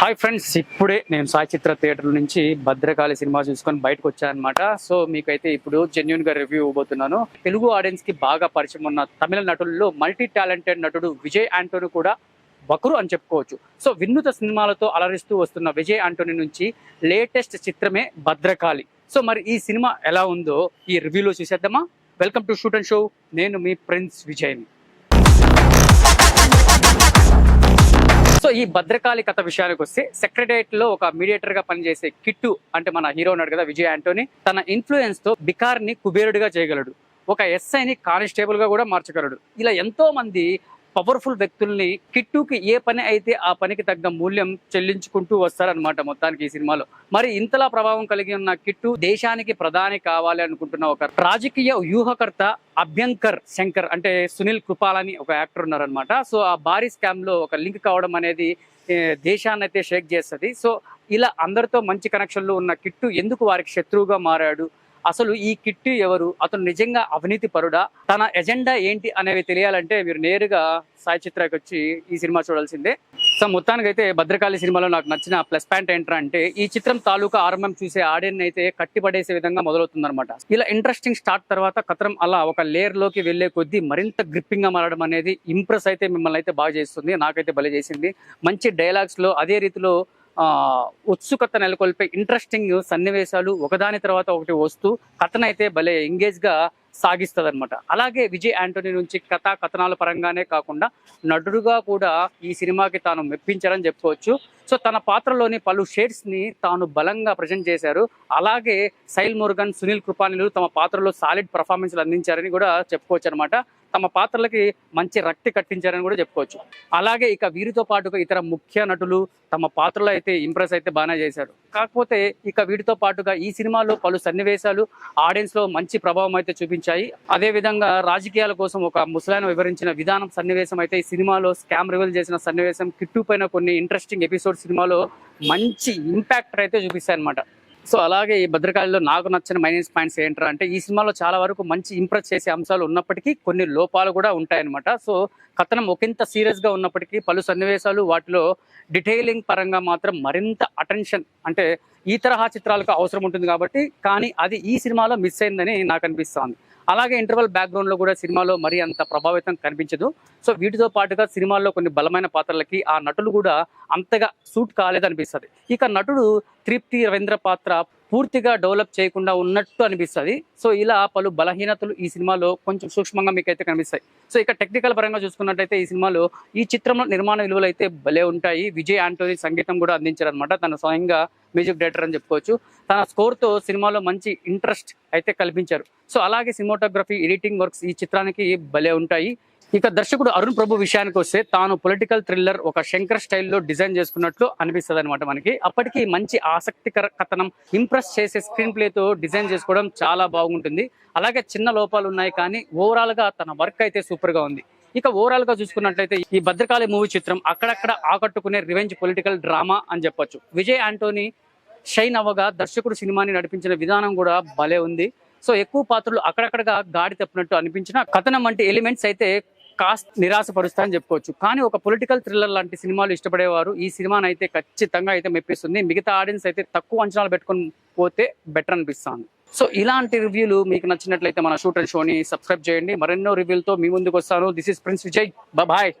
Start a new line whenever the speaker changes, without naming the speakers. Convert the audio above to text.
Hi friends ఇప్పుడే నేను సాయి చిత్ర theatre నుంచి భద్రకాళి సినిమా చూసుకొని బయటకు వచ్చానమాట సో మీకైతే ఇప్పుడు జెన్యున్గా రివ్యూ ఇవ్వబోతున్నాను. తెలుగు ఆడియన్స్కి బాగా పరిచయం ఉన్న తమిళ నటుల్లో మల్టీ టాలెంటెడ్ నటుడు విజయ్ ఆంటోని కూడా ఒకరు అని చెప్పుకోవచ్చు. సో వినూత సినిమాలతో అలరిస్తూ వస్తున్న విజయ్ ఆంటోని నుంచి లేటెస్ట్ చిత్రమే భద్రకాళి. సో మరి ఈ సినిమా ఎలా ఉందో ఈ రివ్యూలో చూసేద్దామా? Welcome to shoot and show నేను మీ ప్రిన్స్ విజయ్ని. సో ఈ భద్రకాళి కథ విషయానికి వస్తే సెక్రటరియట్లో ఒక మీడియేటర్గా పనిచేసే కిట్టు అంటే మన హీరో ఉన్నాడు కదా విజయ్ ఆంటోని తన ఇన్ఫ్లుయెన్స్తో బికార్ని కుబేరుడిగా చేయగలడు. ఒక ఎస్ఐని కానిస్టేబుల్గా కూడా మార్చగలడు. ఇలా ఎంతో మంది పవర్ఫుల్ వ్యక్తుల్ని కిట్టుకి ఏ పని అయితే ఆ పనికి తగ్గ మూల్యం చెల్లించుకుంటూ వస్తారనమాట మొత్తానికి ఈ సినిమాలో. మరి ఇంతలా ప్రభావం కలిగి ఉన్న కిట్టు దేశానికి ప్రధాని కావాలి అనుకుంటున్న ఒక రాజకీయ వ్యూహకర్త అభ్యంకర్ శంకర్ అంటే సునీల్ కృపాలని అని ఒక యాక్టర్ ఉన్నారనమాట సో ఆ భారీ స్కామ్లో ఒక లింక్ కావడం అనేది దేశాన్ని అయితే షేక్ చేస్తుంది. సో ఇలా అందరితో మంచి కనెక్షన్లు ఉన్న కిట్టు ఎందుకు వారికి శత్రువుగా మారాడు? అసలు ఈ కిట్టు ఎవరు? అతను నిజంగా అవినీతి పరుడా? తన ఎజెండా ఏంటి అనేవి తెలియాలంటే మీరు నేరుగా సాయి చిత్రకి వచ్చి ఈ సినిమా చూడాల్సిందే. సో మొత్తానికి అయితే భద్రకాళి సినిమాలో నాకు నచ్చిన ప్లస్ పాయింట్ ఏంట్రా అంటే ఈ చిత్రం తాలూకా ఆరంభం చూసే ఆడియన్ అయితే కట్టిపడేసే విధంగా మొదలవుతుందన్నమాట. ఇలా ఇంట్రెస్టింగ్ స్టార్ట్ తర్వాత కథనం అలా ఒక లేయర్లోకి వెళ్ళే కొద్దీ మరింత గ్రిప్పింగ్గా మారడం అనేది ఇంప్రెస్ అయితే మిమ్మల్ని అయితే బాగా చేస్తుంది. నాకైతే బలి చేసింది. మంచి డైలాగ్స్లో అదే రీతిలో ఉత్సుకత నెలకొల్పే ఇంట్రెస్టింగ్ సన్నివేశాలు ఒకదాని తర్వాత ఒకటి వస్తూ కథనైతే భలే ఎంగేజ్గా సాగిస్తుంది అనమాట అలాగే విజయ్ ఆంటోనీ నుంచి కథా కథనాల పరంగానే కాకుండా నటుడుగా కూడా ఈ సినిమాకి తాను మెప్పించారని చెప్పుకోవచ్చు. సో తన పాత్రలోని పలు షేడ్స్ని తాను బలంగా ప్రజెంట్ చేశారు. అలాగే సైల్ మురుగన్ సునీల్ కృపానిలు తమ పాత్రలో సాలిడ్ పర్ఫార్మెన్స్లు అందించారని కూడా చెప్పుకోవచ్చు అనమాట తమ పాత్రలకి మంచి రక్తి కట్టించారని కూడా చెప్పుకోవచ్చు. అలాగే ఇక వీరితో పాటుగా ఇతర ముఖ్య నటులు తమ పాత్రలో అయితే ఇంప్రెస్ అయితే బాగానే చేశారు. కాకపోతే ఇక వీటితో పాటుగా ఈ సినిమాలో పలు సన్నివేశాలు ఆడియన్స్లో మంచి ప్రభావం అయితే చూపించాయి. అదే విధంగా రాజకీయాల కోసం ఒక ముసలాయన వివరించిన విధానం సన్నివేశం అయితే ఈ సినిమాలో స్కామ్ రివీల్ చేసిన సన్నివేశం కిట్టు పైన కొన్ని ఇంట్రెస్టింగ్ ఎపిసోడ్ సినిమాలో మంచి ఇంపాక్టర్ అయితే చూపిస్తాయి అనమాట సో అలాగే ఈ భద్రకాళిలో నాకు నచ్చిన మైనస్ పాయింట్స్ ఏంటరా అంటే ఈ సినిమాలో చాలా వరకు మంచి ఇంప్రెస్ చేసే అంశాలు ఉన్నప్పటికీ కొన్ని లోపాలు కూడా ఉంటాయన్నమాట. సో కథనం ఒకంత సీరియస్గా ఉన్నప్పటికీ పలు సన్నివేశాలు వాటిలో డీటెయిలింగ్ పరంగా మాత్రం మరింత అటెన్షన్ అంటే ఈ తరహా చిత్రాలకు అవసరం ఉంటుంది కాబట్టి కానీ అది ఈ సినిమాలో మిస్ అయిందని నాకు అనిపిస్తోంది. అలాగే ఇంటర్వల్ బ్యాక్గ్రౌండ్లో కూడా సినిమాలో మరీ అంత ప్రభావితం కనిపించదు. సో వీటితో పాటుగా సినిమాల్లో కొన్ని బలమైన పాత్రలకి ఆ నటులు కూడా అంతగా సూట్ కాలేదనిపిస్తుంది. ఇక నటుడు తృప్తి రవీంద్ర పాత్ర పూర్తిగా డెవలప్ చేయకుండా ఉన్నట్టు అనిపిస్తుంది. సో ఇలా పలు బలహీనతలు ఈ సినిమాలో కొంచెం సూక్ష్మంగా మీకు అయితే కనిపిస్తాయి. సో ఇక టెక్నికల్ పరంగా చూసుకున్నట్టయితే ఈ సినిమాలో ఈ చిత్రంలో నిర్మాణ విలువలు అయితే భలే ఉంటాయి. విజయ్ ఆంటోనీ సంగీతం కూడా అందించారనమాట తన స్వయంగా మ్యూజిక్ డైరెక్టర్ అని చెప్పుకోవచ్చు. తన స్కోర్తో సినిమాలో మంచి ఇంట్రెస్ట్ అయితే కల్పించారు. సో అలాగే సినిమాటోగ్రఫీ ఎడిటింగ్ వర్క్స్ ఈ చిత్రానికి భలే ఉంటాయి. ఇక దర్శకుడు అరుణ్ ప్రభు విషయానికి వస్తే తాను పొలిటికల్ థ్రిల్లర్ ఒక శంకర్ స్టైల్లో డిజైన్ చేసుకున్నట్లు అనిపిస్తుంది అనమాట మనకి. అప్పటికి మంచి ఆసక్తికర కథనం ఇంప్రెస్ చేసే స్క్రీన్ ప్లేతో డిజైన్ చేసుకోవడం చాలా బాగుంటుంది. అలాగే చిన్న లోపాలు ఉన్నాయి కానీ ఓవరాల్గా తన వర్క్ అయితే సూపర్గా ఉంది. ఇక ఓవరాల్గా చూసుకున్నట్లయితే ఈ భద్రకాళి మూవీ చిత్రం అక్కడక్కడ ఆకట్టుకునే రివెంజ్ పొలిటికల్ డ్రామా అని చెప్పొచ్చు. విజయ్ ఆంటోనీ షైన్ అవ్వగా దర్శకుడు సినిమాని నడిపించిన విధానం కూడా భలే ఉంది. సో ఎక్కువ పాత్రలు అక్కడక్కడగా గాడి తప్పినట్టు అనిపించిన కథనం వంటి ఎలిమెంట్స్ అయితే కాస్త నిరాశపరుస్తాయని చెప్పుకోవచ్చు. కానీ ఒక పొలిటికల్ థ్రిల్లర్ లాంటి సినిమాలు ఇష్టపడేవారు ఈ సినిమాని అయితే ఖచ్చితంగా అయితే మెప్పిస్తుంది. మిగతా ఆడియన్స్ అయితే తక్కువ అంచనాలు పెట్టుకొని పోతే బెటర్ అనిపిస్తుంది. సో ఇలాంటి రివ్యూలు మీకు నచ్చినట్లయితే మన షూట్ అండ్ షోని సబ్స్క్రైబ్ చేయండి. మరెన్నో రివ్యూలతో మీ ముందుకు వస్తాను this is Prince Vijay. Bye